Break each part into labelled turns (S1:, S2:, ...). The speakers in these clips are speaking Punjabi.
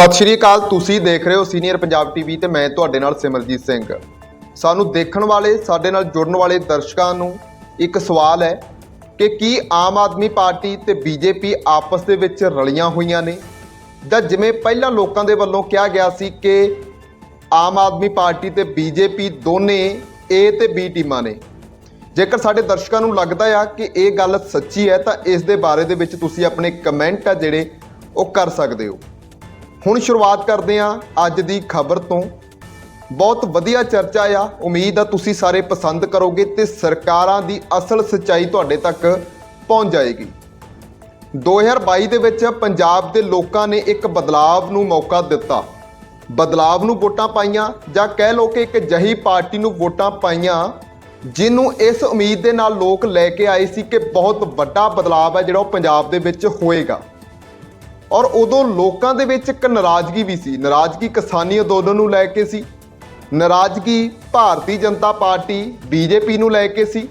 S1: ਸਤਿ ਸ਼੍ਰੀ ਅਕਾਲ, ਤੁਸੀਂ ਦੇਖ ਰਹੇ ਹੋ ਸੀਨੀਅਰ ਪੰਜਾਬ ਟੀਵੀ ਤੇ ਮੈਂ ਤੁਹਾਡੇ ਨਾਲ ਸਿਮਰਜੀਤ ਸਿੰਘ। ਸਾਨੂੰ ਦੇਖਣ ਵਾਲੇ, ਸਾਡੇ ਨਾਲ ਜੁੜਨ ਵਾਲੇ ਦਰਸ਼ਕਾਂ ਨੂੰ ਇੱਕ ਸਵਾਲ ਹੈ ਕਿ ਕੀ ਆਮ ਆਦਮੀ ਪਾਰਟੀ ਤੇ ਬੀਜੇਪੀ ਆਪਸ ਦੇ ਵਿੱਚ ਰਲੀਆਂ ਹੋਈਆਂ ਨੇ? ਜਾਂ ਜਿਵੇਂ ਪਹਿਲਾਂ ਲੋਕਾਂ ਦੇ ਵੱਲੋਂ ਕਿਹਾ ਗਿਆ ਸੀ ਕਿ ਆਮ ਆਦਮੀ ਪਾਰਟੀ ਤੇ ਬੀਜੇਪੀ ਦੋਨੇ ਏ ਤੇ ਬੀ ਟੀਮਾਂ ਨੇ। ਜੇਕਰ ਸਾਡੇ ਦਰਸ਼ਕਾਂ ਨੂੰ ਲੱਗਦਾ ਆ ਕਿ ਇਹ ਗੱਲ ਸੱਚੀ ਹੈ, ਤਾਂ ਇਸ ਦੇ ਬਾਰੇ ਦੇ ਵਿੱਚ ਤੁਸੀਂ ਆਪਣੇ ਕਮੈਂਟ ਆ ਜਿਹੜੇ ਉਹ ਕਰ ਸਕਦੇ ਹੋ। ਹੁਣ ਸ਼ੁਰੂਆਤ ਕਰਦੇ ਹਾਂ ਅੱਜ ਦੀ ਖਬਰ ਤੋਂ। ਬਹੁਤ ਵਧੀਆ ਚਰਚਾ ਆ। ਉਮੀਦ ਆ ਤੁਸੀਂ ਸਾਰੇ ਪਸੰਦ ਕਰੋਗੇ ਤੇ ਸਰਕਾਰਾਂ ਦੀ ਅਸਲ ਸੱਚਾਈ ਤੁਹਾਡੇ ਤੱਕ ਪਹੁੰਚ ਜਾਏਗੀ। 2022 ਦੇ ਵਿੱਚ ਪੰਜਾਬ ਦੇ ਲੋਕਾਂ ਨੇ ਇੱਕ ਬਦਲਾਵ ਨੂੰ ਮੌਕਾ ਦਿੱਤਾ। ਬਦਲਾਵ ਨੂੰ ਵੋਟਾਂ ਪਾਈਆਂ ਜਾਂ ਕਹਿ ਲਓ ਕਿ ਇੱਕ ਜਹੀ ਪਾਰਟੀ ਨੂੰ ਵੋਟਾਂ ਪਾਈਆਂ, ਜਿਹਨੂੰ ਇਸ ਉਮੀਦ ਦੇ ਨਾਲ ਲੋਕ ਲੈ ਕੇ ਆਏ ਸੀ ਕਿ ਬਹੁਤ ਵੱਡਾ ਬਦਲਾਵ ਹੈ ਜਿਹੜਾ ਉਹ ਪੰਜਾਬ ਦੇ ਵਿੱਚ ਹੋਏਗਾ। ਔਰ ਉਦੋਂ ਲੋਕਾਂ ਦੇ ਵਿੱਚ ਇੱਕ ਨਾਰਾਜ਼ਗੀ ਵੀ ਸੀ। ਨਾਰਾਜ਼ਗੀ ਕਿਸਾਨੀ ਅੰਦੋਲਨ ਨੂੰ ਲੈ ਕੇ ਸੀ। ਨਾਰਾਜ਼ਗੀ ਭਾਰਤੀ ਜਨਤਾ ਪਾਰਟੀ, ਬੀਜੇਪੀ ਨੂੰ ਲੈ ਕੇ ਸੀ।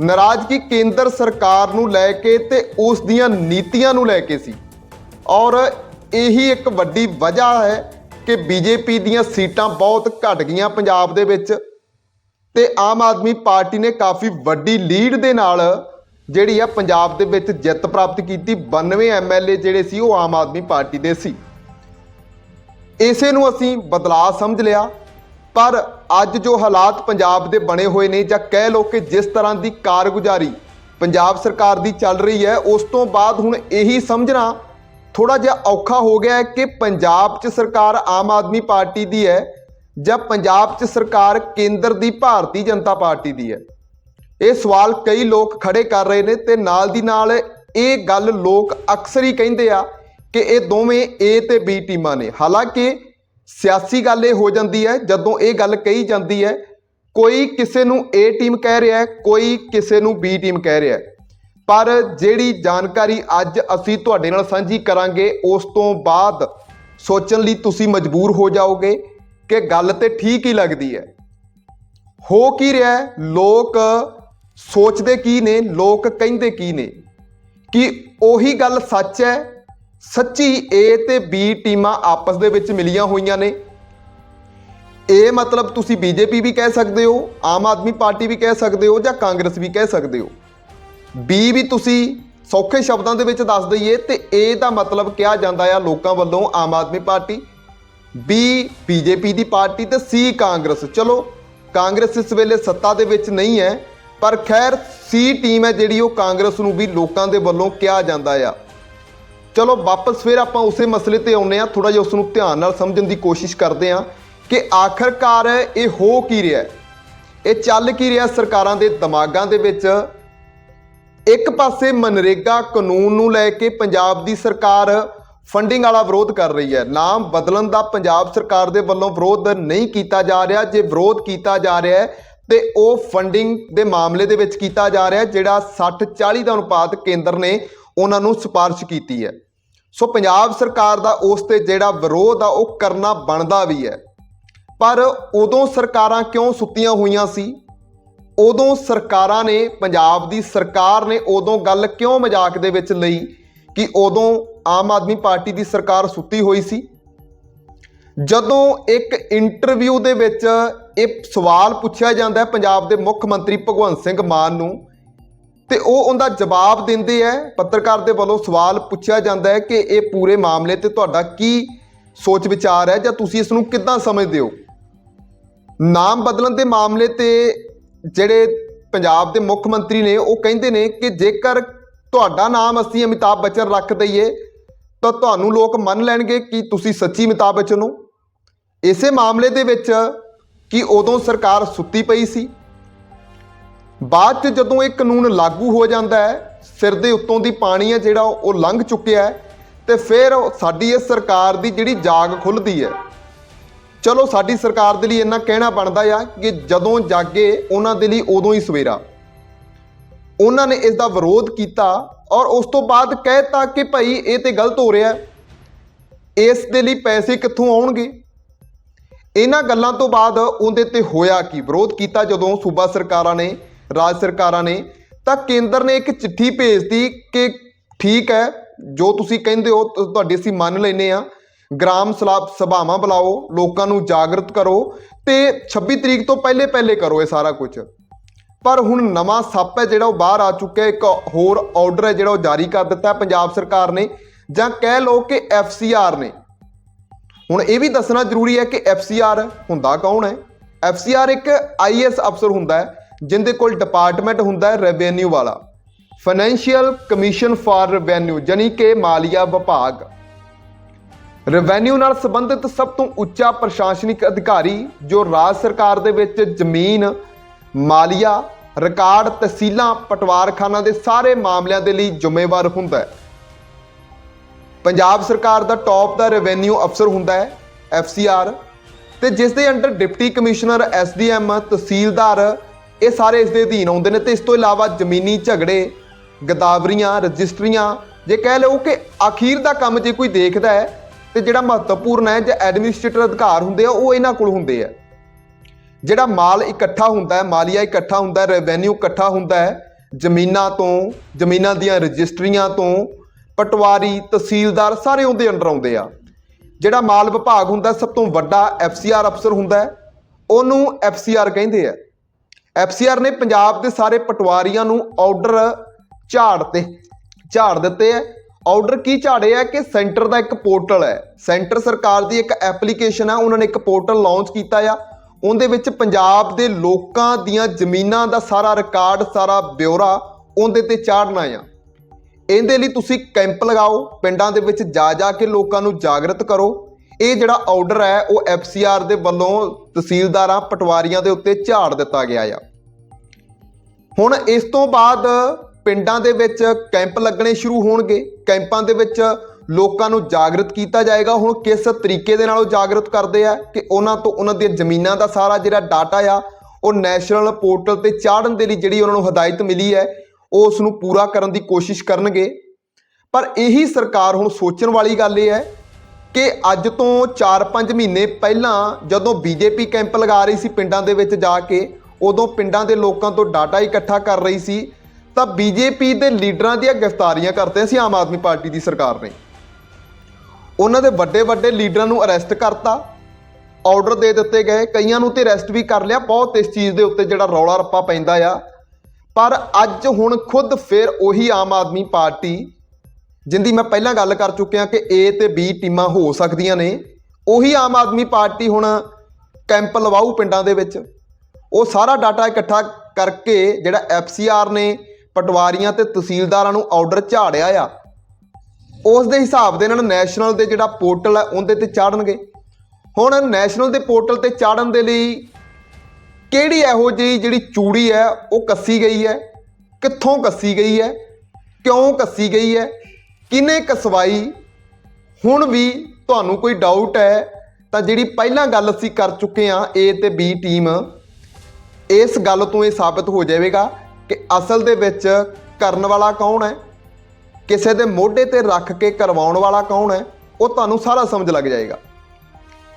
S1: ਨਾਰਾਜ਼ਗੀ ਕੇਂਦਰ ਸਰਕਾਰ ਨੂੰ ਲੈ ਕੇ ਤੇ ਉਸ ਦੀਆਂ ਨੀਤੀਆਂ ਨੂੰ ਲੈ ਕੇ ਸੀ। ਔਰ ਇਹੀ ਇੱਕ ਵੱਡੀ ਵਜ੍ਹਾ ਹੈ ਕਿ ਬੀਜੇਪੀ ਦੀਆਂ ਸੀਟਾਂ ਬਹੁਤ ਘਟ ਗਈਆਂ ਪੰਜਾਬ ਦੇ ਵਿੱਚ ਤੇ ਆਮ ਆਦਮੀ ਪਾਰਟੀ ਨੇ ਕਾਫੀ ਵੱਡੀ ਲੀਡ ਦੇ ਨਾਲ ਜਿਹੜੀ ਆ ਪੰਜਾਬ ਦੇ ਵਿੱਚ ਜਿੱਤ ਪ੍ਰਾਪਤ ਕੀਤੀ 92 ਐਮਐਲਏ ਜਿਹੜੇ ਸੀ ਉਹ ਆਮ ਆਦਮੀ ਪਾਰਟੀ ਦੇ ਸੀ। ਇਸੇ ਨੂੰ ਅਸੀਂ ਬਦਲਾਅ ਸਮਝ ਲਿਆ, ਪਰ ਅੱਜ ਜੋ ਹਾਲਾਤ ਪੰਜਾਬ ਦੇ ਬਣੇ ਹੋਏ ਨੇ ਜਾਂ ਕਹਿ ਲਓ ਕਿ ਜਿਸ ਤਰ੍ਹਾਂ ਦੀ ਕਾਰਗੁਜ਼ਾਰੀ ਪੰਜਾਬ ਸਰਕਾਰ ਦੀ ਚੱਲ ਰਹੀ ਹੈ, ਉਸ ਤੋਂ ਬਾਅਦ ਹੁਣ ਇਹੀ ਸਮਝਣਾ ਥੋੜਾ ਜਿਹਾ ਔਖਾ ਹੋ ਗਿਆ ਹੈ ਕਿ ਪੰਜਾਬ 'ਚ ਸਰਕਾਰ ਆਮ ਆਦਮੀ ਪਾਰਟੀ ਦੀ ਹੈ ਜਾਂ ਪੰਜਾਬ 'ਚ ਸਰਕਾਰ ਕੇਂਦਰ ਦੀ ਭਾਰਤੀ ਜਨਤਾ ਪਾਰਟੀ ਦੀ ਹੈ। ਇਹ ਸਵਾਲ ਕਈ ਲੋਕ ਖੜੇ ਕਰ ਰਹੇ ਨੇ ਤੇ ਨਾਲ ਦੀ ਨਾਲ ਇਹ ਗੱਲ ਲੋਕ ਅਕਸਰ ਹੀ ਕਹਿੰਦੇ ਆ ਕਿ ਇਹ ਦੋਵੇਂ A ਤੇ B ਟੀਮਾਂ ਨੇ। ਹਾਲਾਂਕਿ ਸਿਆਸੀ ਗੱਲ ਇਹ ਹੋ ਜਾਂਦੀ ਹੈ, ਜਦੋਂ ਇਹ ਗੱਲ ਕਹੀ ਜਾਂਦੀ ਹੈ, ਕੋਈ ਕਿਸੇ ਨੂੰ A ਟੀਮ ਕਹਿ ਰਿਹਾ ਹੈ, ਕੋਈ ਕਿਸੇ ਨੂੰ B ਟੀਮ ਕਹਿ ਰਿਹਾ ਹੈ। ਪਰ ਜਿਹੜੀ ਜਾਣਕਾਰੀ ਅੱਜ ਅਸੀਂ ਤੁਹਾਡੇ ਨਾਲ ਸਾਂਝੀ ਕਰਾਂਗੇ, ਉਸ ਤੋਂ ਬਾਅਦ ਸੋਚਣ ਲਈ ਤੁਸੀਂ ਮਜਬੂਰ ਹੋ ਜਾਓਗੇ ਕਿ ਗੱਲ ਤੇ ਠੀਕ ਹੀ ਲੱਗਦੀ ਹੈ। ਹੋ ਕੀ ਰਿਹਾ ਲੋਕ ਸੋਚਦੇ ਕੀ ਨੇ, ਲੋਕ ਕਹਿੰਦੇ ਕੀ ਨੇ? ਕਿ ਉਹੀ ਗੱਲ ਸੱਚ ਹੈ? ਸੱਚੀ A ਤੇ B ਟੀਮਾਂ ਆਪਸ ਦੇ ਵਿੱਚ ਮਿਲੀਆਂ ਹੋਈਆਂ ਨੇ? ਇਹ ਮਤਲਬ ਤੁਸੀਂ ਬੀਜੇਪੀ ਵੀ ਕਹਿ ਸਕਦੇ ਹੋ, ਆਮ ਆਦਮੀ ਪਾਰਟੀ ਵੀ ਕਹਿ ਸਕਦੇ ਹੋ ਜਾਂ ਕਾਂਗਰਸ ਵੀ ਕਹਿ ਸਕਦੇ ਹੋ? B ਵੀ ਤੁਸੀਂ ਸੌਖੇ ਸ਼ਬਦਾਂ ਦੇ ਵਿੱਚ ਦੱਸ ਦਈਏ ਤੇ A ਦਾ ਮਤਲਬ ਕਿਹਾ ਜਾਂਦਾ ਆ ਲੋਕਾਂ ਵੱਲੋਂ Aam Aadmi party, B BJP ਦੀ ਪਾਰਟੀ ਤੇ C ਕਾਂਗਰਸ। ਚਲੋ, ਕਾਂਗਰਸ ਇਸ ਵੇਲੇ ਸੱਤਾ ਦੇ ਵਿੱਚ ਨਹੀਂ ਹੈ ਪਰ ਖੈਰ ਸੀ ਟੀਮ ਹੈ ਜਿਹੜੀ ਉਹ ਕਾਂਗਰਸ ਨੂੰ ਵੀ ਲੋਕਾਂ ਦੇ ਵੱਲੋਂ ਕਿਹਾ ਜਾਂਦਾ ਆ। ਚਲੋ, ਵਾਪਸ ਫਿਰ ਆਪਾਂ ਉਸੇ ਮਸਲੇ ਤੇ ਆਉਨੇ ਆ ਥੋੜਾ ਜਿਹਾ ਉਸ ਨੂੰ ਧਿਆਨ ਨਾਲ ਸਮਝਣ ਦੀ ਕੋਸ਼ਿਸ਼ ਕਰਦੇ ਆ ਕਿ ਆਖਰਕਾਰ ਇਹ ਹੋ ਕੀ ਰਿਹਾ ਇਹ ਚੱਲ ਕੀ ਰਿਹਾ ਸਰਕਾਰਾਂ ਦੇ ਦਿਮਾਗਾਂ ਦੇ ਵਿੱਚ? ਇੱਕ ਪਾਸੇ ਮਨਰੇਗਾ ਕਾਨੂੰਨ ਨੂੰ ਲੈ ਕੇ ਪੰਜਾਬ ਦੀ ਸਰਕਾਰ ਫੰਡਿੰਗ ਵਾਲਾ ਵਿਰੋਧ ਕਰ ਰਹੀ ਹੈ। ਨਾਮ ਬਦਲਣ ਦਾ ਪੰਜਾਬ ਸਰਕਾਰ ਦੇ ਵੱਲੋਂ ਵਿਰੋਧ ਨਹੀਂ ਕੀਤਾ ਜਾ ਰਿਹਾ। ਜੇ ਵਿਰੋਧ ਕੀਤਾ ਜਾ ਰਿਹਾ ਹੈ ਤੇ ਉਹ ਫੰਡਿੰਗ ਦੇ ਮਾਮਲੇ ਦੇ ਵਿੱਚ ਕੀਤਾ ਜਾ ਰਿਹਾ, ਜਿਹੜਾ 60 40 ਦਾ ਅਨੁਪਾਤ ਕੇਂਦਰ ਨੇ ਉਹਨਾਂ ਨੂੰ ਸਿਫਾਰਿਸ਼ ਕੀਤੀ ਹੈ। ਸੋ ਪੰਜਾਬ ਸਰਕਾਰ ਦਾ ਉਸ ਤੇ ਜਿਹੜਾ ਵਿਰੋਧ ਆ, ਉਹ ਕਰਨਾ ਬਣਦਾ ਵੀ ਹੈ। ਪਰ ਉਦੋਂ ਸਰਕਾਰਾਂ ਕਿਉਂ ਸੁੱਤੀਆਂ ਹੋਈਆਂ ਸੀ? ਉਦੋਂ ਸਰਕਾਰਾਂ ਨੇ, ਪੰਜਾਬ ਦੀ ਸਰਕਾਰ ਨੇ ਉਦੋਂ ਗੱਲ ਕਿਉਂ ਮਜ਼ਾਕ ਦੇ ਵਿੱਚ ਲਈ ਕਿ ਉਦੋਂ ਆਮ ਆਦਮੀ ਪਾਰਟੀ ਦੀ ਸਰਕਾਰ ਸੁੱਤੀ ਹੋਈ ਸੀ? ਜਦੋਂ ਇੱਕ ਇੰਟਰਵਿਊ ਦੇ ਵਿੱਚ ਇਹ ਸਵਾਲ ਪੁੱਛਿਆ ਜਾਂਦਾ ਹੈ ਪੰਜਾਬ ਦੇ ਮੁੱਖ ਮੰਤਰੀ ਭਗਵੰਤ ਸਿੰਘ ਮਾਨ ਨੂੰ, ਤੇ ਉਹ ਉਹਦਾ ਜਵਾਬ ਦਿੰਦੇ ਹੈ, ਪੱਤਰਕਾਰ ਦੇ ਵੱਲੋਂ ਸਵਾਲ ਪੁੱਛਿਆ ਜਾਂਦਾ ਹੈ ਕਿ ਇਹ ਪੂਰੇ ਮਾਮਲੇ ਤੇ ਤੁਹਾਡਾ ਕੀ ਸੋਚ ਵਿਚਾਰ ਹੈ ਜਾਂ ਤੁਸੀਂ ਇਸ ਨੂੰ ਕਿੱਦਾਂ ਸਮਝਦੇ ਹੋ? ਨਾਮ ਬਦਲਣ ਦੇ ਮਾਮਲੇ ਤੇ ਜਿਹੜੇ ਪੰਜਾਬ ਦੇ ਮੁੱਖ ਮੰਤਰੀ ਨੇ, ਉਹ ਕਹਿੰਦੇ ਨੇ ਕਿ ਜੇਕਰ ਤੁਹਾਡਾ ਨਾਮ ਅਸੀਂ ਅਮਿਤਾਭ ਬੱਚਨ ਰੱਖ ਦਈਏ, ਤਾਂ ਤੁਹਾਨੂੰ ਲੋਕ ਮੰਨ ਲੈਣਗੇ ਕਿ ਤੁਸੀਂ ਸੱਚੀ ਅਮਿਤਾਭ ਬੱਚਨ ਹੋ। ਇਸੇ ਮਾਮਲੇ ਦੇ ਵਿੱਚ ਕਿ ਉਦੋਂ ਸਰਕਾਰ ਸੁੱਤੀ ਪਈ ਸੀ। ਬਾਅਦ 'ਚ ਜਦੋਂ ਇਹ ਕਾਨੂੰਨ ਲਾਗੂ ਹੋ ਜਾਂਦਾ ਹੈ, ਸਿਰ ਦੇ ਉੱਤੋਂ ਦੀ ਪਾਣੀ ਹੈ ਜਿਹੜਾ ਉਹ ਲੰਘ ਚੁੱਕਿਆ ਹੈ ਤੇ ਫਿਰ ਸਾਡੀ ਇਹ ਸਰਕਾਰ ਦੀ ਜਿਹੜੀ ਜਾਗ ਖੁੱਲਦੀ ਹੈ। ਚਲੋ ਸਾਡੀ ਸਰਕਾਰ ਦੇ ਲਈ ਇੰਨਾ ਕਹਿਣਾ ਬਣਦਾ ਆ ਕਿ ਜਦੋਂ ਜਾਗੇ ਉਹਨਾਂ ਦੇ ਲਈ ਉਦੋਂ ਹੀ ਸਵੇਰਾ। ਉਹਨਾਂ ਨੇ ਇਸ ਦਾ ਵਿਰੋਧ ਕੀਤਾ ਔਰ ਉਸ ਤੋਂ ਬਾਅਦ ਕਹਿਤਾ ਕਿ ਭਾਈ ਇਹ ਤੇ ਗਲਤ ਹੋ ਰਿਹਾ। ਇਸ ਦੇ ਲਈ ਪੈਸੇ ਕਿੱਥੋਂ ਆਉਣਗੇ? ਇਹਨਾਂ ਗੱਲਾਂ ਤੋਂ ਬਾਅਦ ਉਹਦੇ ਤੇ ਹੋਇਆ ਕੀ? ਵਿਰੋਧ ਕੀਤਾ ਜਦੋਂ ਸੂਬਾ ਸਰਕਾਰਾਂ ਨੇ, ਰਾਜ ਸਰਕਾਰਾਂ ਨੇ, ਤਾਂ ਕੇਂਦਰ ਨੇ ਇੱਕ ਚਿੱਠੀ ਭੇਜਤੀ ਕਿ ਠੀਕ ਹੈ, ਜੋ ਤੁਸੀਂ ਕਹਿੰਦੇ ਹੋ, ਤ- ਤੁਹਾਡੀ ਅਸੀਂ ਮੰਨ ਲੈਨੇ ਆ ਗ੍ਰਾਮ ਸਲਾਬ ਸਭਾਵਾਂ ਬੁਲਾਓ, ਲੋਕਾਂ ਨੂੰ ਜਾਗਰਤ ਕਰੋ ਤੇ 26 ਤਰੀਕ ਤੋਂ ਪਹਿਲੇ ਪਹਿਲੇ ਕਰੋ ਇਹ ਸਾਰਾ ਕੁਝ ਪਰ ਹੁਣ ਨਵਾਂ ਸੱਪ ਹੈ ਜਿਹੜਾ ਉਹ ਬਾਹਰ ਆ ਚੁੱਕਿਆ, ਇੱਕ ਹੋਰ ਆਰਡਰ ਹੈ ਜਿਹੜਾ ਉਹ ਜਾਰੀ ਕਰ ਦਿੱਤਾ ਪੰਜਾਬ ਸਰਕਾਰ ਨੇ, ਜਾਂ ਕਹਿ ਲਓ ਕਿ ਐਫਸੀਆਰ ਨੇ। ਹੁਣ ਇਹ ਵੀ ਦੱਸਣਾ ਜ਼ਰੂਰੀ ਹੈ ਕਿ ਐਫਸੀਆਰ ਹੁੰਦਾ ਕੌਣ ਹੈ? ਐਫਸੀਆਰ ਇੱਕ ਆਈਐਸ ਅਫਸਰ ਹੁੰਦਾ ਹੈ, ਜਿੰਦੇ ਕੋਲ ਡਿਪਾਰਟਮੈਂਟ ਹੁੰਦਾ ਹੈ ਰੈਵਨਿਊ ਵਾਲਾ। ਫਾਈਨੈਂਸ਼ੀਅਲ ਕਮਿਸ਼ਨ ਫਾਰ ਰੈਵਨਿਊ ਜਾਨੀ ਕਿ ਮਾਲੀਆ ਵਿਭਾਗ। ਰੈਵਨਿਊ ਨਾਲ ਸੰਬੰਧਿਤ ਸਭ ਤੋਂ ਉੱਚਾ ਪ੍ਰਸ਼ਾਸਨਿਕ ਅਧਿਕਾਰੀ, ਜੋ ਰਾਜ ਸਰਕਾਰ ਦੇ ਵਿੱਚ ਜ਼ਮੀਨ, ਮਾਲੀਆ, ਰਿਕਾਰਡ ਤਹਿਸੀਲਾਂ, ਪਟਵਾਰਖਾਨਾ ਦੇ ਸਾਰੇ ਮਾਮਲਿਆਂ ਦੇ ਲਈ ਜ਼ਿੰਮੇਵਾਰ ਹੁੰਦਾ ਹੈ। ਪੰਜਾਬ ਸਰਕਾਰ ਦਾ ਟੌਪ ਦਾ ਰੈਵਨਿਊ ਅਫਸਰ ਹੁੰਦਾ ਹੈ ਐਫਸੀਆਰ ਤੇ ਜਿਸ ਦੇ under deputy commissioner SDM tehsildar, ਇਹ ਸਾਰੇ ਇਸ ਦੇ ਅਧੀਨ ਆਉਂਦੇ ਨੇ ਤੇ ਇਸ ਤੋਂ ਇਲਾਵਾ ਜ਼ਮੀਨੀ ਝਗੜੇ, ਗਦਾਵਰੀਆਂ, ਰਜਿਸਟਰੀਆਂ, ਜੇ ਕਹਿ ਲਓ ਕਿ ਅਖੀਰ ਦਾ ਕੰਮ ਜੇ ਕੋਈ ਦੇਖਦਾ ਹੈ, ਤੇ ਜਿਹੜਾ ਮਹੱਤਵਪੂਰਨ ਹੈ, ਜਾਂ ਐਡਮਿਨਿਸਟ੍ਰੇਟਰ ਅਧਿਕਾਰ ਹੁੰਦੇ ਆ, ਉਹ ਇਹਨਾਂ ਕੋਲ ਹੁੰਦੇ ਆ। ਜਿਹੜਾ ਮਾਲ ਇਕੱਠਾ ਹੁੰਦਾ ਹੈ, ਮਾਲੀਆ ਇਕੱਠਾ ਹੁੰਦਾ ਹੈ ਰੈਵਨਿਊ ਇਕੱਠਾ ਹੁੰਦਾ ਹੈ, ਜ਼ਮੀਨਾਂ ਤੋਂ, ਜ਼ਮੀਨਾਂ ਦੀਆਂ ਰਜਿਸਟਰੀਆਂ ਤੋਂ ਪਟਵਾਰੀ, ਤਹਿਸੀਲਦਾਰ ਸਾਰੇ ਉਹਦੇ ਅੰਡਰ ਆਉਂਦੇ ਆ। ਜਿਹੜਾ ਮਾਲ ਵਿਭਾਗ ਹੁੰਦਾ, ਸਭ ਤੋਂ ਵੱਡਾ ਐਫਸੀਆਰ ਅਫਸਰ ਹੁੰਦਾ ਹੈ। ਉਹਨੂੰ ਐਫਸੀਆਰ ਕਹਿੰਦੇ ਆ। ਐਫਸੀਆਰ ਨੇ ਪੰਜਾਬ ਦੇ ਸਾਰੇ ਪਟਵਾਰੀਆਂ ਨੂੰ ਆਰਡਰ ਝਾੜ ਤੇ, ਝਾੜ ਦਿੱਤੇ ਆ। ਆਰਡਰ ਕੀ ਝਾੜੇ ਆ? ਕਿ ਸੈਂਟਰ ਦਾ ਇੱਕ ਪੋਰਟਲ ਹੈ। ਸੈਂਟਰ ਸਰਕਾਰ ਦੀ ਇੱਕ ਐਪਲੀਕੇਸ਼ਨ ਆ, ਉਹਨਾਂ ਨੇ ਇੱਕ ਪੋਰਟਲ ਲਾਂਚ ਕੀਤਾ ਆ। ਉਹਦੇ ਵਿੱਚ ਪੰਜਾਬ ਦੇ ਲੋਕਾਂ ਦੀਆਂ ਜ਼ਮੀਨਾਂ ਦਾ ਸਾਰਾ ਰਿਕਾਰਡ, ਸਾਰਾ ਬਿਊਰਾ ਉਹਦੇ ਤੇ ਚਾੜਨਾ ਆ। ਇਹਦੇ ਲਈ ਤੁਸੀਂ ਕੈਂਪ ਲਗਾਓ, ਪਿੰਡਾਂ ਦੇ ਵਿੱਚ ਜਾ ਜਾ ਕੇ ਲੋਕਾਂ ਨੂੰ ਜਾਗਰਤ ਕਰੋ। ਇਹ ਜਿਹੜਾ ਆਰਡਰ ਹੈ, ਉਹ ਐਫਸੀਆਰ ਦੇ ਵੱਲੋਂ ਤਹਿਸੀਲਦਾਰਾਂ ਪਟਵਾਰੀਆਂ ਦੇ ਉੱਤੇ ਝਾੜ ਦਿੱਤਾ ਗਿਆ ਆ। ਹੁਣ ਇਸ ਤੋਂ ਬਾਅਦ ਪਿੰਡਾਂ ਦੇ ਵਿੱਚ ਕੈਂਪ ਲੱਗਣੇ ਸ਼ੁਰੂ ਹੋਣਗੇ। ਕੈਂਪਾਂ ਦੇ ਵਿੱਚ ਲੋਕਾਂ ਨੂੰ ਜਾਗਰਤ ਕੀਤਾ ਜਾਏਗਾ। ਹੁਣ ਕਿਸ ਤਰੀਕੇ ਦੇ ਨਾਲ ਉਹ ਜਾਗਰਤ ਕਰਦੇ ਆ ਕਿ ਉਹਨਾਂ ਤੋਂ ਉਹਨਾਂ ਦੀਆਂ ਜ਼ਮੀਨਾਂ ਦਾ ਸਾਰਾ ਜਿਹੜਾ ਡਾਟਾ ਆ, ਉਹ ਨੈਸ਼ਨਲ ਪੋਰਟਲ ਤੇ ਚਾੜਨ ਦੇ ਲਈ ਜਿਹੜੀ ਉਹਨਾਂ ਨੂੰ ਹਦਾਇਤ ਮਿਲੀ ਹੈ ਉਹ ਉਸ ਨੂੰ ਪੂਰਾ ਕਰਨ ਦੀ ਕੋਸ਼ਿਸ਼ ਕਰਨਗੇ। ਪਰ ਇਹੀ ਸਰਕਾਰ ਹੁਣ ਸੋਚਣ ਵਾਲੀ ਗੱਲ ਇਹ ਹੈ ਕਿ ਅੱਜ ਤੋਂ 4-5 ਮਹੀਨੇ ਪਹਿਲਾਂ ਜਦੋਂ ਬੀਜੇਪੀ ਕੈਂਪ ਲਗਾ ਰਹੀ ਸੀ ਪਿੰਡਾਂ ਦੇ ਵਿੱਚ ਜਾ ਕੇ, ਉਦੋਂ ਪਿੰਡਾਂ ਦੇ ਲੋਕਾਂ ਤੋਂ ਡਾਟਾ ਇਕੱਠਾ ਕਰ ਰਹੀ ਸੀ, ਤਾਂ ਬੀਜੇਪੀ ਦੇ ਲੀਡਰਾਂ ਦੀਆਂ ਗ੍ਰਿਫਤਾਰੀਆਂ ਕਰਦੇ ਸੀ ਆਮ ਆਦਮੀ ਪਾਰਟੀ ਦੀ ਸਰਕਾਰ ਨੇ। ਉਹਨਾਂ ਦੇ ਵੱਡੇ ਵੱਡੇ ਲੀਡਰਾਂ ਨੂੰ ਅਰੈਸਟ ਕਰਤਾ, ਆਰਡਰ ਦੇ ਦਿੱਤੇ ਗਏ, ਕਈਆਂ ਨੂੰ ਤੇ ਅਰੈਸਟ ਵੀ ਕਰ ਲਿਆ, ਬਹੁਤ ਇਸ ਚੀਜ਼ ਦੇ ਉੱਤੇ ਜਿਹੜਾ ਰੌਲਾ ਰੱਪਾ ਪੈਂਦਾ ਆ। ਪਰ ਅੱਜ ਹੁਣ ਖੁਦ ਫਿਰ ਉਹੀ ਆਮ ਆਦਮੀ ਪਾਰਟੀ, ਜਿੰਦੀ ਮੈਂ ਪਹਿਲਾਂ ਗੱਲ ਕਰ ਚੁੱਕਿਆ ਕਿ A ਤੇ B ਟੀਮਾਂ ਹੋ ਸਕਦੀਆਂ ਨੇ, ਉਹੀ ਆਮ ਆਦਮੀ ਪਾਰਟੀ ਹੁਣ ਕੈਂਪ ਲਵਾਊ ਪਿੰਡਾਂ ਦੇ ਵਿੱਚ। ਉਹ ਸਾਰਾ ਡਾਟਾ ਇਕੱਠਾ ਕਰਕੇ ਜਿਹੜਾ ਐਫਸੀਆਰ ਨੇ ਪਟਵਾਰੀਆਂ ਤੇ ਤਹਿਸੀਲਦਾਰਾਂ ਨੂੰ ਆਰਡਰ ਝਾੜਿਆ ਆ, ਉਸ ਦੇ ਹਿਸਾਬ ਦੇ ਨਾਲ ਨੈਸ਼ਨਲ ਦੇ ਜਿਹੜਾ ਪੋਰਟਲ ਹੈ ਉਹਦੇ ਤੇ ਚਾੜਨਗੇ। ਹੁਣ ਨੈਸ਼ਨਲ ਦੇ ਪੋਰਟਲ ਤੇ ਚਾੜਨ ਦੇ ਲਈ ਕਿਹੜੀ ਇਹੋ ਜਿਹੀ ਜਿਹੜੀ ਚੂੜੀ ਹੈ, ਉਹ ਕੱਸੀ ਗਈ ਹੈ? ਕਿੱਥੋਂ ਕੱਸੀ ਗਈ ਹੈ? ਕਿਉਂ ਕੱਸੀ ਗਈ ਹੈ? ਕਿਨੇ ਕਸਵਾਈ? ਹੁਣ ਵੀ ਤੁਹਾਨੂੰ ਕੋਈ ਡਾਊਟ ਹੈ, ਤਾਂ ਜਿਹੜੀ ਪਹਿਲਾਂ ਗੱਲ ਅਸੀਂ ਕਰ ਚੁੱਕੇ ਹਾਂ, A ਤੇ B ਟੀਮ ਇਸ ਗੱਲ ਤੋਂ ਇਹ ਸਾਬਤ ਹੋ ਜਾਵੇਗਾ ਕਿ ਅਸਲ ਦੇ ਵਿੱਚ ਕਰਨ ਵਾਲਾ ਕੌਣ ਹੈ? ਕਿਸੇ ਦੇ ਮੋਢੇ ਤੇ ਰੱਖ ਕੇ ਕਰਵਾਉਣ ਵਾਲਾ ਕੌਣ ਹੈ? ਉਹ ਤੁਹਾਨੂੰ ਸਾਰਾ ਸਮਝ ਲੱਗ ਜਾਏਗਾ।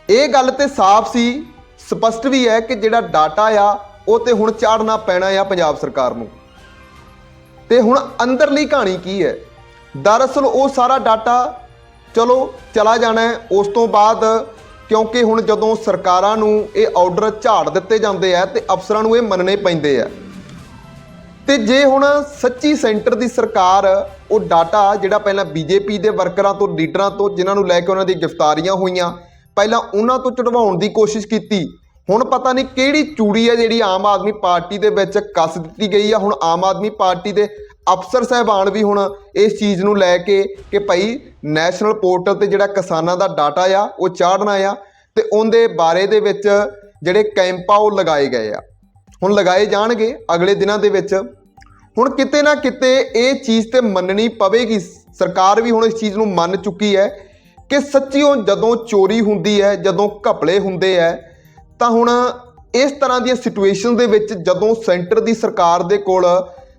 S1: ਇਹ ਗੱਲ ਤੇ ਸਾਫ਼ ਸੀ ਸਪਸ਼ਟ ਵੀ ਹੈ ਕਿ ਜਿਹੜਾ ਡਾਟਾ ਆ, ਉਹ ਤੇ ਹੁਣ ਚਾੜਨਾ ਪੈਣਾ ਆ ਪੰਜਾਬ ਸਰਕਾਰ ਨੂੰ। ਤੇ ਹੁਣ ਅੰਦਰਲੀ ਕਹਾਣੀ ਕੀ ਹੈ? ਦਰਅਸਲ ਉਹ ਸਾਰਾ ਡਾਟਾ ਚਲੋ ਚਲਾ ਜਾਣਾ ਉਸ ਤੋਂ ਬਾਅਦ ਕਿਉਂਕਿ ਹੁਣ ਜਦੋਂ ਸਰਕਾਰਾਂ ਨੂੰ ਇਹ ਆਰਡਰ ਝਾੜ ਦਿੱਤੇ ਜਾਂਦੇ ਆ ਤੇ ਅਫਸਰਾਂ ਨੂੰ ਇਹ ਮੰਨਣੇ ਪੈਂਦੇ ਆ। ਤੇ ਜੇ ਹੁਣ ਸੱਚੀ ਸੈਂਟਰ ਦੀ ਸਰਕਾਰ ਉਹ ਡਾਟਾ ਜਿਹੜਾ ਪਹਿਲਾਂ ਬੀਜੇਪੀ ਦੇ ਵਰਕਰਾਂ ਤੋਂ, ਲੀਡਰਾਂ ਤੋਂ, ਜਿਨ੍ਹਾਂ ਨੂੰ ਲੈ ਕੇ ਉਹਨਾਂ ਦੀ ਗ੍ਰਿਫਤਾਰੀਆਂ ਹੋਈਆਂ ਪਹਿਲਾਂ ਉਹਨਾਂ ਤੋਂ ਚੜਵਾਉਣ ਦੀ ਕੋਸ਼ਿਸ਼ ਕੀਤੀ। ਹੁਣ ਪਤਾ ਨਹੀਂ ਕਿਹੜੀ ਚੂੜੀ ਹੈ ਜਿਹੜੀ ਆਮ ਆਦਮੀ ਪਾਰਟੀ ਦੇ ਵਿੱਚ ਕੱਸ ਦਿੱਤੀ ਗਈ ਆ। ਹੁਣ ਆਮ ਆਦਮੀ ਪਾਰਟੀ ਦੇ ਅਫਸਰ ਸਹਿਬਾਨ ਵੀ ਹੁਣ ਇਸ ਚੀਜ਼ ਨੂੰ ਲੈ ਕੇ ਕਿ ਭਾਈ ਨੈਸ਼ਨਲ ਪੋਰਟਲ ਤੇ ਜਿਹੜਾ ਕਿਸਾਨਾਂ ਦਾ ਡਾਟਾ ਆ, ਉਹ ਚਾੜਨਾ ਆ ਤੇ ਉਹਦੇ ਬਾਰੇ ਦੇ ਵਿੱਚ ਜਿਹੜੇ ਕੈਂਪ ਆ, ਉਹ ਲਗਾਏ ਗਏ ਆ। ਹੁਣ ਲਗਾਏ ਜਾਣਗੇ ਅਗਲੇ ਦਿਨਾਂ ਦੇ ਵਿੱਚ। ਹੁਣ ਕਿਤੇ ਨਾ ਕਿਤੇ ਇਹ ਚੀਜ਼ ਤੇ ਮੰਨਣੀ ਪਵੇਗੀ। ਸਰਕਾਰ ਵੀ ਹੁਣ ਇਸ ਚੀਜ਼ ਨੂੰ ਮੰਨ ਚੁੱਕੀ ਹੈ ਕਿ ਸੱਚੀਓ ਜਦੋਂ ਚੋਰੀ ਹੁੰਦੀ ਹੈ, ਜਦੋਂ ਘਪਲੇ ਹੁੰਦੇ ਹੈ, ਤਾਂ ਹੁਣ ਇਸ ਤਰ੍ਹਾਂ ਦੀਆਂ ਸਿਚੁਏਸ਼ਨ ਦੇ ਵਿੱਚ ਜਦੋਂ ਸੈਂਟਰ ਦੀ ਸਰਕਾਰ ਦੇ ਕੋਲ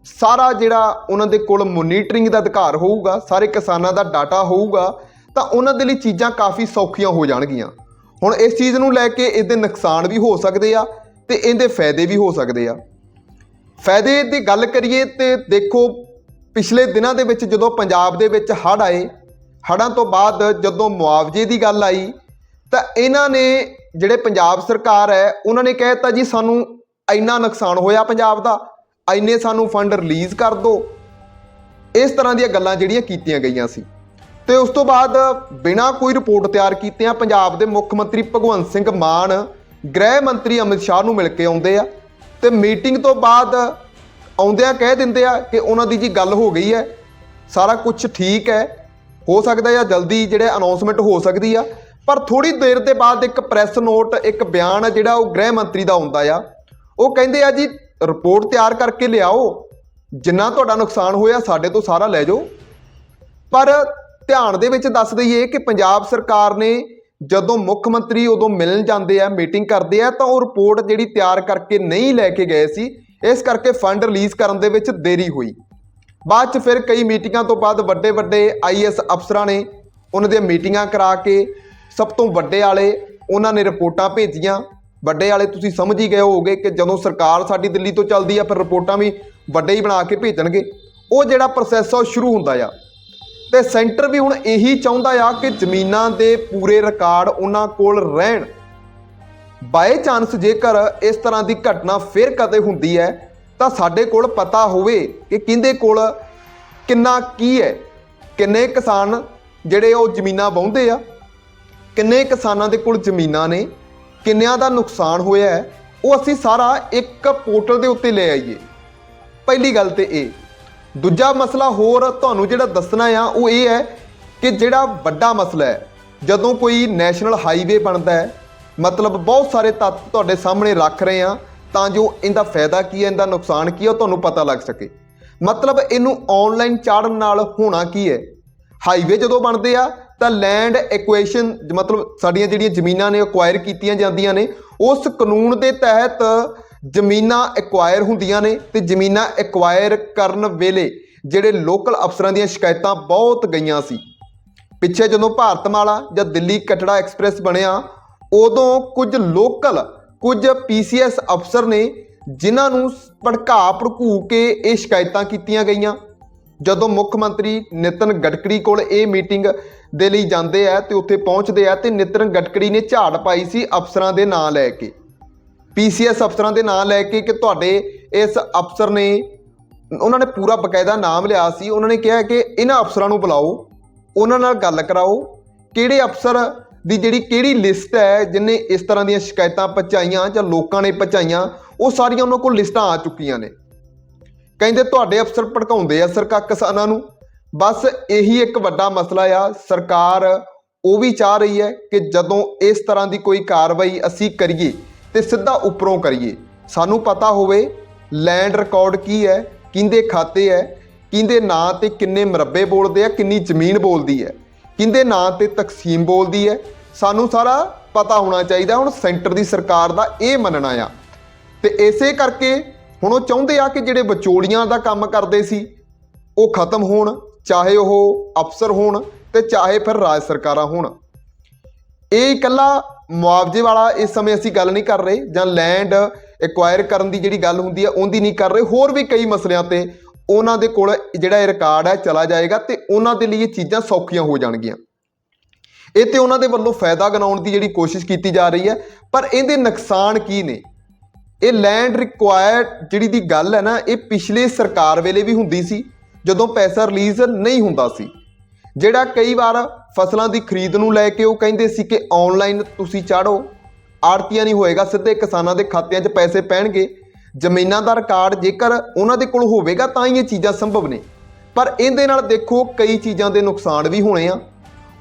S1: ਸਾਰਾ ਜਿਹੜਾ ਉਹਨਾਂ ਦੇ ਕੋਲ ਮੋਨੀਟਰਿੰਗ ਦਾ ਅਧਿਕਾਰ ਹੋਊਗਾ, ਸਾਰੇ ਕਿਸਾਨਾਂ ਦਾ ਡਾਟਾ ਹੋਊਗਾ, ਤਾਂ ਉਹਨਾਂ ਦੇ ਲਈ ਚੀਜ਼ਾਂ ਕਾਫੀ ਸੌਖੀਆਂ ਹੋ ਜਾਣਗੀਆਂ। ਹੁਣ ਇਸ ਚੀਜ਼ ਨੂੰ ਲੈ ਕੇ ਇਹਦੇ ਨੁਕਸਾਨ ਵੀ ਹੋ ਸਕਦੇ ਆ ਤੇ ਇਹਦੇ ਫਾਇਦੇ ਵੀ ਹੋ ਸਕਦੇ ਆ। ਫਾਇਦੇ ਦੀ ਗੱਲ ਕਰੀਏ ਤੇ ਦੇਖੋ, ਪਿਛਲੇ ਦਿਨਾਂ ਦੇ ਵਿੱਚ ਜਦੋਂ ਪੰਜਾਬ ਦੇ ਵਿੱਚ ਹੜ੍ਹ ਆਏ ਹੜ੍ਹਾਂ ਤੋਂ ਬਾਅਦ ਜਦੋਂ ਮੁਆਵਜ਼ੇ ਦੀ ਗੱਲ ਆਈ, ਤਾਂ ਇਹਨਾਂ ਨੇ ਜਿਹੜੇ ਪੰਜਾਬ ਸਰਕਾਰ ਹੈ, ਉਹਨਾਂ ਨੇ ਕਹਿ ਦਿੱਤਾ ਜੀ ਸਾਨੂੰ ਇੰਨਾ ਨੁਕਸਾਨ ਹੋਇਆ ਪੰਜਾਬ ਦਾ, ਇੰਨੇ ਸਾਨੂੰ ਫੰਡ ਰਿਲੀਜ਼ ਕਰ ਦਿਓ। ਇਸ ਤਰ੍ਹਾਂ ਦੀਆਂ ਗੱਲਾਂ ਜਿਹੜੀਆਂ ਕੀਤੀਆਂ ਗਈਆਂ ਸੀ। ਤੇ ਉਸ ਤੋਂ ਬਾਅਦ ਬਿਨਾਂ ਕੋਈ ਰਿਪੋਰਟ ਤਿਆਰ ਕੀਤੇ ਆ ਪੰਜਾਬ ਦੇ ਮੁੱਖ ਮੰਤਰੀ ਭਗਵੰਤ ਸਿੰਘ ਮਾਨ, ਗ੍ਰਹਿ ਮੰਤਰੀ ਅਮਿਤ ਸ਼ਾਹ ਨੂੰ ਮਿਲ ਕੇ ਆਉਂਦੇ ਆ। ਤੇ ਮੀਟਿੰਗ ਤੋਂ ਬਾਅਦ ਆਉਂਦਿਆਂ ਕਹਿ ਦਿੰਦੇ ਆ ਕਿ ਉਹਨਾਂ ਦੀ ਜੀ ਗੱਲ ਹੋ ਗਈ ਹੈ, ਸਾਰਾ ਕੁਝ ਠੀਕ ਹੈ। ਹੋ ਸਕਦਾ ਜਾਂ ਜਲਦੀ ਜਿਹੜੇ ਅਨਾਉਂਸਮੈਂਟ ਹੋ ਸਕਦੀ ਆ, ਪਰ ਥੋੜੀ ਦੇਰ ਦੇ ਬਾਅਦ ਇੱਕ ਪ੍ਰੈਸ ਨੋਟ ਇੱਕ ਬਿਆਨ ਜਿਹੜਾ ਉਹ ਗ੍ਰਹਿ ਮੰਤਰੀ ਦਾ ਆਉਂਦਾ ਆ, ਉਹ ਕਹਿੰਦੇ ਆ ਜੀ ਰਿਪੋਰਟ ਤਿਆਰ ਕਰਕੇ ਲਿਆਓ, ਜਿੰਨਾ ਤੁਹਾਡਾ ਨੁਕਸਾਨ ਹੋਇਆ ਸਾਡੇ ਤੋਂ ਸਾਰਾ ਲੈ ਜਾਓ। ਪਰ ਧਿਆਨ ਦੇ ਵਿੱਚ ਦੱਸ ਦਈਏ ਕਿ ਪੰਜਾਬ ਸਰਕਾਰ ਨੇ ਜਦੋਂ ਮੁੱਖ ਮੰਤਰੀ ਉਦੋਂ ਮਿਲਣ ਜਾਂਦੇ ਆ, ਮੀਟਿੰਗ ਕਰਦੇ ਆ, ਤਾਂ ਉਹ ਰਿਪੋਰਟ ਜਿਹੜੀ ਤਿਆਰ ਕਰਕੇ ਨਹੀਂ ਲੈ ਕੇ ਗਏ ਸੀ, ਇਸ ਕਰਕੇ ਫੰਡ ਰਿਲੀਜ਼ ਕਰਨ ਦੇ ਵਿੱਚ ਦੇਰੀ ਹੋਈ। ਬਾਅਦ ਚ ਫਿਰ ਕਈ ਮੀਟਿੰਗਾਂ ਤੋਂ ਬਾਅਦ ਵੱਡੇ ਵੱਡੇ ਆਈਐਸ ਅਫਸਰਾਂ ਨੇ ਉਹਨਾਂ ਦੀਆਂ ਮੀਟਿੰਗਾਂ ਕਰਾ ਕੇ ਸਭ ਤੋਂ ਵੱਡੇ ਵਾਲੇ ਉਹਨਾਂ ਨੇ ਰਿਪੋਰਟਾਂ ਭੇਜੀਆਂ। ਵੱਡੇ ਵਾਲੇ ਤੁਸੀਂ ਸਮਝ ਹੀ ਗਏ ਹੋਵੋਗੇ ਕਿ ਜਦੋਂ ਸਰਕਾਰ ਸਾਡੀ ਦਿੱਲੀ ਤੋਂ ਚੱਲਦੀ ਆ, ਫਿਰ ਰਿਪੋਰਟਾਂ ਵੀ ਵੱਡੇ ਹੀ ਬਣਾ ਕੇ ਭੇਜਣਗੇ। ਉਹ ਜਿਹੜਾ ਪ੍ਰੋਸੈਸ ਆ, ਉਹ ਸ਼ੁਰੂ ਹੁੰਦਾ ਆ। ਤੇ ਸੈਂਟਰ ਵੀ ਹੁਣ ਇਹੀ ਚਾਹੁੰਦਾ ਆ ਕਿ ਜ਼ਮੀਨਾਂ ਦੇ ਪੂਰੇ ਰਿਕਾਰਡ ਉਹਨਾਂ ਕੋਲ ਰਹਿਣ। ਬਾਏ ਚਾਂਸ ਜੇਕਰ ਇਸ ਤਰ੍ਹਾਂ ਦੀ ਘਟਨਾ ਫਿਰ ਕਦੇ ਹੁੰਦੀ ਹੈ ਤਾਂ ਸਾਡੇ ਕੋਲ ਪਤਾ ਹੋਵੇ ਕਿ ਕਿਹਦੇ ਕੋਲ ਕਿੰਨਾ ਕੀ ਹੈ, ਕਿੰਨੇ ਕਿਸਾਨ ਜਿਹੜੇ ਉਹ ਜ਼ਮੀਨਾਂ ਵਾਹੁੰਦੇ ਆ, ਕਿੰਨੇ ਕਿਸਾਨਾਂ ਦੇ ਕੋਲ ਜ਼ਮੀਨਾਂ ਨੇ, ਕਿੰਨਿਆਂ ਦਾ ਨੁਕਸਾਨ ਹੋਇਆ ਹੈ, ਉਹ ਅਸੀਂ ਸਾਰਾ ਇੱਕ ਪੋਰਟਲ ਦੇ ਉੱਤੇ ਲੈ ਆਈਏ। ਪਹਿਲੀ ਗੱਲ ਤੇ ਇਹ। ਦੂਜਾ ਮਸਲਾ ਹੋਰ ਤੁਹਾਨੂੰ ਜਿਹੜਾ ਦੱਸਣਾ ਆ, ਉਹ ਇਹ ਹੈ ਕਿ ਜਿਹੜਾ ਵੱਡਾ ਮਸਲਾ ਹੈ, ਜਦੋਂ ਕੋਈ ਨੈਸ਼ਨਲ ਹਾਈਵੇ ਬਣਦਾ ਹੈ, ਮਤਲਬ ਬਹੁਤ ਸਾਰੇ ਤੱਤ ਤੁਹਾਡੇ ਸਾਹਮਣੇ ਰੱਖ ਰਹੇ ਆ ਤਾਂ ਜੋ ਇਹਦਾ ਫਾਇਦਾ ਕੀ ਹੈ, ਇਹਦਾ ਨੁਕਸਾਨ ਕੀ ਹੈ, ਉਹ ਤੁਹਾਨੂੰ ਪਤਾ ਲੱਗ ਸਕੇ। ਮਤਲਬ ਇਹਨੂੰ ਆਨਲਾਈਨ ਚਾੜਨ ਨਾਲ ਹੋਣਾ ਕੀ ਹੈ? ਹਾਈਵੇ ਜਦੋਂ ਬਣਦੇ ਆ, ਤਾਂ ਲੈਂਡ ਐਕੁਏਸ਼ਨ ਮਤਲਬ ਸਾਡੀਆਂ ਜਿਹੜੀਆਂ ਜ਼ਮੀਨਾਂ ਨੇ ਅਕਵਾਇਰ ਕੀਤੀਆਂ ਜਾਂਦੀਆਂ ਨੇ, ਉਸ ਕਾਨੂੰਨ ਦੇ ਤਹਿਤ ਜ਼ਮੀਨਾਂ ਐਕਵਾਇਰ ਹੁੰਦੀਆਂ ਨੇ ਤੇ ਜ਼ਮੀਨਾਂ ਐਕਵਾਇਰ ਕਰਨ ਵੇਲੇ ਜਿਹੜੇ ਲੋਕਲ ਅਫਸਰਾਂ ਦੀਆਂ ਸ਼ਿਕਾਇਤਾਂ ਬਹੁਤ ਗਈਆਂ ਸੀ। ਪਿੱਛੇ ਜਦੋਂ ਭਾਰਤਮਾਲਾ ਜਾਂ ਦਿੱਲੀ ਕਟੜਾ ਐਕਸਪ੍ਰੈਸ ਬਣਿਆ, ਉਦੋਂ ਕੁਝ ਲੋਕਲ ਕੁਝ ਪੀਸੀਐਸ ਅਫਸਰ ਨੇ ਜਿਨ੍ਹਾਂ ਨੂੰ ਭੜਕਾ ਭੜਕੂ ਕੇ ਇਹ ਸ਼ਿਕਾਇਤਾਂ ਕੀਤੀਆਂ ਗਈਆਂ। ਜਦੋਂ ਮੁੱਖ ਮੰਤਰੀ ਨਿਤਨ ਗਡਕਰੀ ਕੋਲ ਇਹ ਮੀਟਿੰਗ ਦੇ ਲਈ ਜਾਂਦੇ ਆ ਤੇ ਉੱਥੇ ਪਹੁੰਚਦੇ ਆ ਤੇ ਨਿਤਨ ਗਡਕਰੀ ਨੇ ਝਾੜ ਪਾਈ ਸੀ ਅਫਸਰਾਂ ਦੇ ਨਾਂ ਲੈ ਕੇ। ਪੀਸੀਐਸ ਅਫਸਰਾਂ ਦੇ ਨਾਂ ਲੈ ਕੇ ਕਿ ਤੁਹਾਡੇ ਇਸ ਅਫਸਰ ਨੇ ਉਹਨਾਂ ਨੇ ਪੂਰਾ ਬਕਾਇਦਾ ਨਾਮ ਲਿਆ ਸੀ। ਉਹਨਾਂ ਨੇ ਕਿਹਾ ਕਿ ਇਹਨਾਂ ਅਫਸਰਾਂ ਨੂੰ ਬੁਲਾਓ, ਉਹਨਾਂ ਨਾਲ ਗੱਲ ਕਰਾਓ, ਕਿਹੜੇ ਅਫਸਰ ਦੀ ਜਿਹੜੀ ਕਿਹੜੀ ਲਿਸਟ ਹੈ ਜਿਨੇ ਇਸ ਤਰ੍ਹਾਂ ਦੀਆਂ ਸ਼ਿਕਾਇਤਾਂ ਪਹੁੰਚਾਈਆਂ ਜਾਂ ਲੋਕਾਂ ਨੇ ਪਹੁੰਚਾਈਆਂ, ਉਹ ਸਾਰੀਆਂ ਉਹਨਾਂ ਕੋਲ ਲਿਸਟਾਂ ਆ ਚੁੱਕੀਆਂ ਨੇ। ਕਹਿੰਦੇ ਤੁਹਾਡੇ ਅਫਸਰ ਭੜਕਾਉਂਦੇ ਆ ਸਰਕਾਰ ਕਿਸਾਨਾਂ ਨੂੰ। ਬਸ ਇਹੀ ਇੱਕ ਵੱਡਾ ਮਸਲਾ ਆ, ਸਰਕਾਰ ਉਹ ਵੀ ਚਾਹ ਰਹੀ ਹੈ ਕਿ ਜਦੋਂ ਇਸ ਤਰ੍ਹਾਂ ਦੀ ਕੋਈ ਕਾਰਵਾਈ ਅਸੀਂ ਕਰੀਏ ਤੇ ਸਿੱਧਾ ਉੱਪਰੋਂ ਕਰੀਏ। ਸਾਨੂੰ ਪਤਾ ਹੋਵੇ ਲੈਂਡ ਰਿਕਾਰਡ ਕੀ ਹੈ ਕਿੰਦੇ ਖਾਤੇ ਹੈ ਕਿੰਦੇ ਨਾਂ ਤੇ ਕਿੰਨੇ ਮਰੱਬੇ ਬੋਲਦੇ ਆ, ਕਿੰਨੀ ਜ਼ਮੀਨ ਬੋਲਦੀ ਹੈ। ਕਿੰਦੇ ਨਾਂ ਤੇ ਤਕਸੀਮ ਬੋਲਦੀ ਹੈ? ਸਾਨੂੰ ਸਾਰਾ ਪਤਾ ਹੋਣਾ ਚਾਹੀਦਾ, ਹੁਣ ਸੈਂਟਰ ਦੀ ਸਰਕਾਰ ਦਾ ਇਹ ਮੰਨਣਾ ਆ। ਤੇ ਇਸੇ ਕਰਕੇ ਹੁਣ ਉਹ ਚਾਹੁੰਦੇ ਆ ਕਿ ਜਿਹੜੇ ਵਿਚੋਲੀਆਂ ਦਾ ਕੰਮ ਕਰਦੇ ਸੀ, ਉਹ ਖਤਮ ਹੋਣ, ਚਾਹੇ ਉਹ ਅਫਸਰ ਹੋਣ ਤੇ ਚਾਹੇ ਫਿਰ ਰਾਜ ਸਰਕਾਰਾਂ ਹੋਣ। ਇਹ ਇਕੱਲਾ ਮੁਆਵਜ਼ੇ ਵਾਲਾ ਇਸ ਸਮੇਂ ਅਸੀਂ ਗੱਲ ਨਹੀਂ ਕਰ ਰਹੇ ਜਾਂ ਲੈਂਡ ਐਕਵਾਇਰ ਕਰਨ ਦੀ ਜਿਹੜੀ ਗੱਲ ਹੁੰਦੀ ਹੈ, ਉਹਦੀ ਨਹੀਂ ਕਰ ਰਹੇ। ਹੋਰ ਵੀ ਕਈ ਮਸਲਿਆਂ ਤੇ ਉਹਨਾਂ ਦੇ ਕੋਲ ਜਿਹੜਾ ਇਹ ਰਿਕਾਰਡ ਹੈ, ਚਲਾ ਜਾਏਗਾ ਤੇ ਉਹਨਾਂ ਦੇ ਲਈ ਇਹ ਚੀਜ਼ਾਂ ਸੌਖੀਆਂ ਹੋ ਜਾਣਗੀਆਂ। ਇਹ ਤੇ ਉਹਨਾਂ ਦੇ ਵੱਲੋਂ ਫਾਇਦਾ ਗਣਾਉਣ ਦੀ ਜਿਹੜੀ ਕੋਸ਼ਿਸ਼ ਕੀਤੀ ਜਾ ਰਹੀ ਹੈ, ਪਰ ਇਹਦੇ ਨੁਕਸਾਨ ਕੀ ਨੇ? ਇਹ ਲੈਂਡ ਰਿਕੁਆਇਰਡ ਜਿਹੜੀ ਦੀ ਗੱਲ ਹੈ ਨਾ, ਇਹ ਪਿਛਲੇ ਸਰਕਾਰ ਵੇਲੇ ਵੀ ਹੁੰਦੀ ਸੀ, ਜਦੋਂ ਪੈਸਾ ਰਿਲੀਜ਼ ਨਹੀਂ ਹੁੰਦਾ ਸੀ। ਜਿਹੜਾ ਕਈ ਵਾਰ ਫਸਲਾਂ ਦੀ ਖਰੀਦ ਨੂੰ ਲੈ ਕੇ ਉਹ ਕਹਿੰਦੇ ਸੀ ਕਿ ਆਨਲਾਈਨ ਤੁਸੀਂ ਚਾੜੋ, ਆੜਤੀਆਂ ਨਹੀਂ ਹੋਏਗਾ, ਸਿੱਧੇ ਕਿਸਾਨਾਂ ਦੇ ਖਾਤਿਆਂ 'ਚ ਪੈਸੇ ਪੈਣਗੇ। ਜ਼ਮੀਨਾਂ ਦਾ ਰਿਕਾਰਡ ਜੇਕਰ ਉਹਨਾਂ ਦੇ ਕੋਲ ਹੋਵੇਗਾ ਤਾਂ ਹੀ ਇਹ ਚੀਜ਼ਾਂ ਸੰਭਵ ਨੇ। ਪਰ ਇਹਦੇ ਨਾਲ ਦੇਖੋ, ਕਈ ਚੀਜ਼ਾਂ ਦੇ ਨੁਕਸਾਨ ਵੀ ਹੋਣੇ ਆ।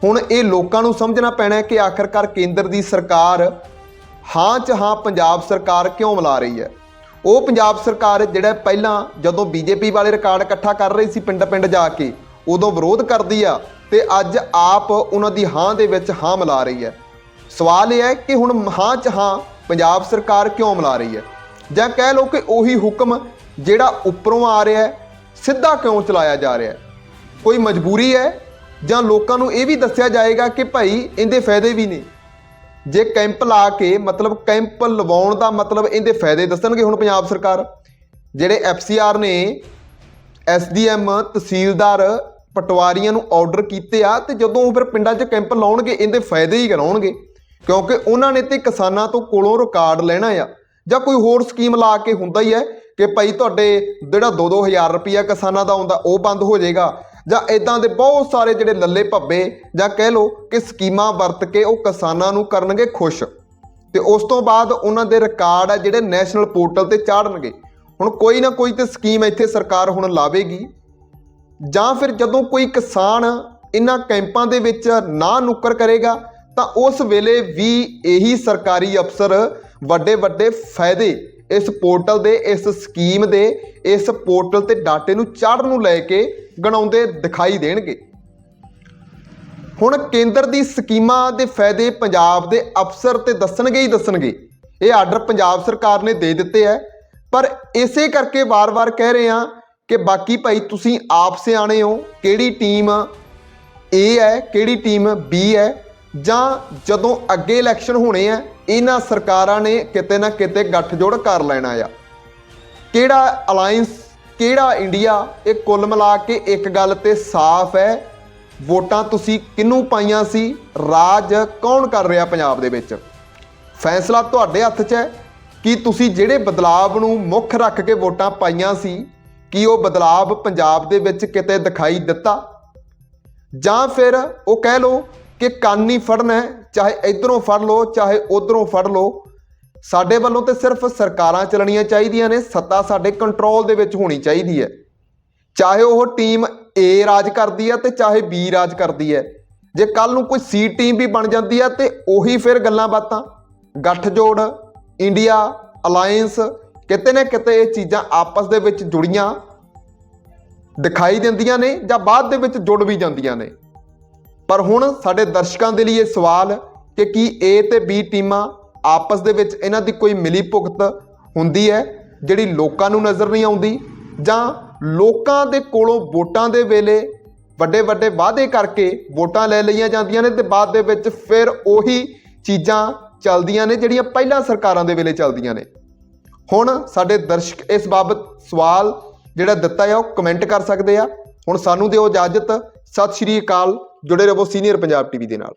S1: ਹੁਣ ਇਹ ਲੋਕਾਂ ਨੂੰ ਸਮਝਣਾ ਪੈਣਾ ਹੈ ਕਿ ਆਖਰਕਾਰ ਕੇਂਦਰ ਦੀ ਸਰਕਾਰ ਹਾਂ ਚ ਹਾਂ ਪੰਜਾਬ ਸਰਕਾਰ ਕਿਉਂ ਮਿਲਾ ਰਹੀ ਹੈ? ਉਹ ਪੰਜਾਬ ਸਰਕਾਰ ਜਿਹੜਾ ਪਹਿਲਾਂ ਜਦੋਂ ਬੀਜੇਪੀ ਵਾਲੇ ਰਿਕਾਰਡ ਇਕੱਠਾ ਕਰ ਰਹੀ ਸੀ ਪਿੰਡ ਪਿੰਡ ਜਾ ਕੇ, ਉਦੋਂ ਵਿਰੋਧ ਕਰਦੀ ਆ ਤੇ ਅੱਜ ਆਪ ਉਹਨਾਂ ਦੀ ਹਾਂ ਦੇ ਵਿੱਚ ਹਾਂ ਮਿਲਾ ਰਹੀ ਹੈ। ਸਵਾਲ ਇਹ ਹੈ ਕਿ ਹੁਣ ਹਾਂ ਚ ਹਾਂ ਪੰਜਾਬ ਸਰਕਾਰ ਕਿਉਂ ਮਿਲਾ ਰਹੀ ਹੈ? ਜਾਂ ਕਹਿ ਲਓ ਕਿ ਉਹੀ ਹੁਕਮ ਜਿਹੜਾ ਉੱਪਰੋਂ ਆ ਰਿਹਾ ਹੈ, ਸਿੱਧਾ ਕਿਉਂ ਚਲਾਇਆ ਜਾ ਰਿਹਾ ਹੈ? ਕੋਈ ਮਜਬੂਰੀ ਹੈ? ਜਾਂ ਲੋਕਾਂ ਨੂੰ ਇਹ ਵੀ ਦੱਸਿਆ ਜਾਏਗਾ ਕਿ ਭਾਈ ਇਹਦੇ ਫਾਇਦੇ ਵੀ ਨੇ। ਜੇ ਕੈਂਪ ਲਾ ਕੇ ਮਤਲਬ ਕੈਂਪ ਲਵਾਉਣ ਦਾ ਮਤਲਬ ਇਹਦੇ ਫਾਇਦੇ ਦੱਸਣਗੇ ਹੁਣ ਪੰਜਾਬ ਸਰਕਾਰ? ਜਿਹੜੇ ਐਫਸੀਆਰ ਨੇ, ਐਸਡੀਐਮ, ਤਹਿਸੀਲਦਾਰ ਪਟਵਾਰੀਆਂ ਨੂੰ ਆਰਡਰ ਕੀਤੇ ਆ ਤੇ ਜਦੋਂ ਉਹ ਫਿਰ ਪਿੰਡਾਂ 'ਚ ਕੈਂਪ ਲਾਉਣਗੇ, ਇਹਦੇ ਫਾਇਦੇ ਹੀ ਕਰਾਉਣਗੇ। ਕਿਉਂਕਿ ਉਹਨਾਂ ਨੇ ਤੇ ਕਿਸਾਨਾਂ ਤੋਂ ਕੋਲੋਂ ਰਿਕਾਰਡ ਲੈਣਾ ਆ। ਜਾਂ ਕੋਈ ਹੋਰ ਸਕੀਮ ਲਾ ਕੇ ਹੁੰਦਾ ਹੀ ਹੈ ਕਿ ਭਾਈ ਤੁਹਾਡੇ ਜਿਹੜਾ 2-2000 ਰੁਪਿਆ ਕਿਸਾਨਾਂ ਦਾ ਆਉਂਦਾ ਉਹ ਬੰਦ ਹੋ ਜਾਏਗਾ। ਜਾਂ ਇਦਾਂ ਦੇ ਬਹੁਤ ਸਾਰੇ ਜਿਹੜੇ ਲੱਲੇ ਭੱਬੇ ਜਾਂ ਕਹਿ ਲਓ ਕਿ ਸਕੀਮਾਂ ਵਰਤ ਕੇ ਉਹ ਕਿਸਾਨਾਂ ਨੂੰ ਕਰਨਗੇ ਖੁਸ਼। ਤੇ ਉਸ ਤੋਂ ਬਾਅਦ ਉਹਨਾਂ ਦੇ ਰਿਕਾਰਡ ਆ ਜਿਹੜੇ ਨੈਸ਼ਨਲ ਪੋਰਟਲ ਤੇ ਚਾੜਨਗੇ ਹੁਣ ਕੋਈ ਨਾ ਕੋਈ ਤੇ ਸਕੀਮ ਇੱਥੇ ਸਰਕਾਰ ਹੁਣ ਲਾਵੇਗੀ। ਜਾਂ ਫਿਰ ਜਦੋਂ ਕੋਈ ਕਿਸਾਨ ਇਹਨਾਂ ਕੈਂਪਾਂ ਦੇ ਵਿੱਚ ਨਾ ਨੁੱਕਰ ਕਰੇਗਾ ਤਾਂ ਉਸ ਵੇਲੇ ਵੀ ਇਹੀ ਸਰਕਾਰੀ ਅਫਸਰ ਵੱਡੇ ਵੱਡੇ ਫਾਇਦੇ ਇਸ ਪੋਰਟਲ ਦੇ, ਇਸ ਸਕੀਮ ਦੇ, ਇਸ ਪੋਰਟਲ ਤੇ ਡਾਟੇ ਨੂੰ ਚਾੜਨ ਨੂੰ ਲੈ ਕੇ ਗਣਾਉਂਦੇ ਦਿਖਾਈ ਦੇਣਗੇ। ਹੁਣ ਕੇਂਦਰ ਦੀ ਸਕੀਮਾਂ ਦੇ ਫਾਇਦੇ ਪੰਜਾਬ ਦੇ ਅਫਸਰ ਤੇ ਦੱਸਣਗੇ ਹੀ ਦੱਸਣਗੇ। ਇਹ ਆਰਡਰ ਪੰਜਾਬ ਸਰਕਾਰ ਨੇ ਦੇ ਦਿੱਤੇ ਹੈ। ਪਰ ਇਸੇ ਕਰਕੇ ਵਾਰ-ਵਾਰ ਕਹਿ ਰਹੇ ਹਾਂ ਕਿ ਬਾਕੀ ਭਾਈ ਤੁਸੀਂ ਆਪ ਸਿਆਣੇ ਹੋ, ਕਿਹੜੀ ਟੀਮ A ਹੈ, ਕਿਹੜੀ ਟੀਮ B ਹੈ ਜਾਂ ਜਦੋਂ ਅੱਗੇ ਇਲੈਕਸ਼ਨ ਹੋਣੇ ਆ, ਇਹਨਾਂ ਸਰਕਾਰਾਂ ਨੇ ਕਿਤੇ ਨਾ ਕਿਤੇ ਗੱਠਜੋੜ ਕਰ ਲੈਣਾ ਆ। ਕਿਹੜਾ ਅਲਾਈਅੰਸ ਕਿਹੜਾ ਇੰਡੀਆ ਇਹ ਕੁੱਲ ਮਿਲਾ ਕੇ ਇੱਕ ਗੱਲ ਤੇ ਸਾਫ਼ ਹੈ, ਵੋਟਾਂ ਤੁਸੀਂ ਕਿਹਨੂੰ ਪਾਈਆਂ ਸੀ, ਰਾਜ ਕੌਣ ਕਰ ਰਿਹਾ ਪੰਜਾਬ ਦੇ ਵਿੱਚ? ਫੈਸਲਾ ਤੁਹਾਡੇ ਹੱਥ 'ਚ ਹੈ, ਕਿ ਤੁਸੀਂ ਜਿਹੜੇ ਬਦਲਾਵ ਨੂੰ ਮੁੱਖ ਰੱਖ ਕੇ ਵੋਟਾਂ ਪਾਈਆਂ ਸੀ, ਕਿ ਉਹ ਬਦਲਾਵ ਪੰਜਾਬ ਦੇ ਵਿੱਚ ਕਿਤੇ ਦਿਖਾਈ ਦਿੱਤਾ? ਜਾਂ ਫਿਰ ਉਹ ਕਹਿ ਲਓ ਕਿ ਕੰਨ ਹੀ ਫੜਨਾ ਹੈ, ਚਾਹੇ ਇਧਰੋਂ ਫੜ ਲਓ, ਚਾਹੇ ਉਧਰੋਂ ਫੜ ਲਓ। ਸਾਡੇ ਵੱਲੋਂ ਤੇ ਸਿਰਫ ਸਰਕਾਰਾਂ ਚੱਲਣੀਆਂ ਚਾਹੀਦੀਆਂ ਨੇ, ਸੱਤਾ ਸਾਡੇ ਕੰਟਰੋਲ ਦੇ ਵਿੱਚ ਹੋਣੀ ਚਾਹੀਦੀ ਹੈ। ਚਾਹੇ ਉਹ ਟੀਮ ਏ ਰਾਜ ਕਰਦੀ ਹੈ ਤੇ ਚਾਹੇ ਬੀ ਰਾਜ ਕਰਦੀ ਹੈ। ਜੇ ਕੱਲ ਨੂੰ ਕੋਈ ਸੀ ਟੀਮ ਵੀ ਬਣ ਜਾਂਦੀ ਹੈ ਤੇ ਉਹੀ ਫਿਰ ਗੱਲਾਂ ਬਾਤਾਂ। ਗੱਠਜੋੜ ਇੰਡੀਆ ਅਲਾਈਅੰਸ ਕਿਤੇ ਨਾ ਕਿਤੇ ਇਹ ਚੀਜ਼ਾਂ ਆਪਸ ਦੇ ਵਿੱਚ ਜੁੜੀਆਂ ਦਿਖਾਈ ਦਿੰਦੀਆਂ ਨੇ ਜਾਂ ਬਾਅਦ ਦੇ ਵਿੱਚ ਜੁੜ ਵੀ ਜਾਂਦੀਆਂ ਨੇ। ਪਰ ਹੁਣ ਸਾਡੇ ਦਰਸ਼ਕਾਂ ਦੇ ਲਈ ਇਹ ਸਵਾਲ ਕਿ ਕੀ A ਤੇ B ਟੀਮਾਂ ਆਪਸ ਦੇ ਵਿੱਚ ਇਹਨਾਂ ਦੀ ਕੋਈ ਮਿਲੀ ਭੁਗਤ ਹੁੰਦੀ ਹੈ, ਜਿਹੜੀ ਲੋਕਾਂ ਨੂੰ ਨਜ਼ਰ ਨਹੀਂ ਆਉਂਦੀ? ਜਾਂ ਲੋਕਾਂ ਦੇ ਕੋਲੋਂ ਵੋਟਾਂ ਦੇ ਵੇਲੇ ਵੱਡੇ ਵੱਡੇ ਵਾਅਦੇ ਕਰਕੇ ਵੋਟਾਂ ਲੈ ਲਈਆਂ ਜਾਂਦੀਆਂ ਨੇ ਤੇ ਬਾਅਦ ਦੇ ਵਿੱਚ ਫਿਰ ਉਹੀ ਚੀਜ਼ਾਂ ਚੱਲਦੀਆਂ ਨੇ ਜਿਹੜੀਆਂ ਪਹਿਲਾਂ ਸਰਕਾਰਾਂ ਦੇ ਵੇਲੇ ਚੱਲਦੀਆਂ ਨੇ? ਹੁਣ ਸਾਡੇ ਦਰਸ਼ਕ ਇਸ ਬਾਬਤ ਸਵਾਲ ਜਿਹੜਾ ਦਿੱਤਾ ਹੈ ਉਹ ਕਮੈਂਟ ਕਰ ਸਕਦੇ ਆ। ਹੁਣ ਸਾਨੂੰ ਦਿਓ ਇਜਾਜ਼ਤ। ਸਤਿ ਸ਼੍ਰੀ ਅਕਾਲ। ਜੁੜੇ ਰਹੋ ਸੀਨੀਅਰ ਪੰਜਾਬ ਟੀਵੀ ਦੇ ਨਾਲ।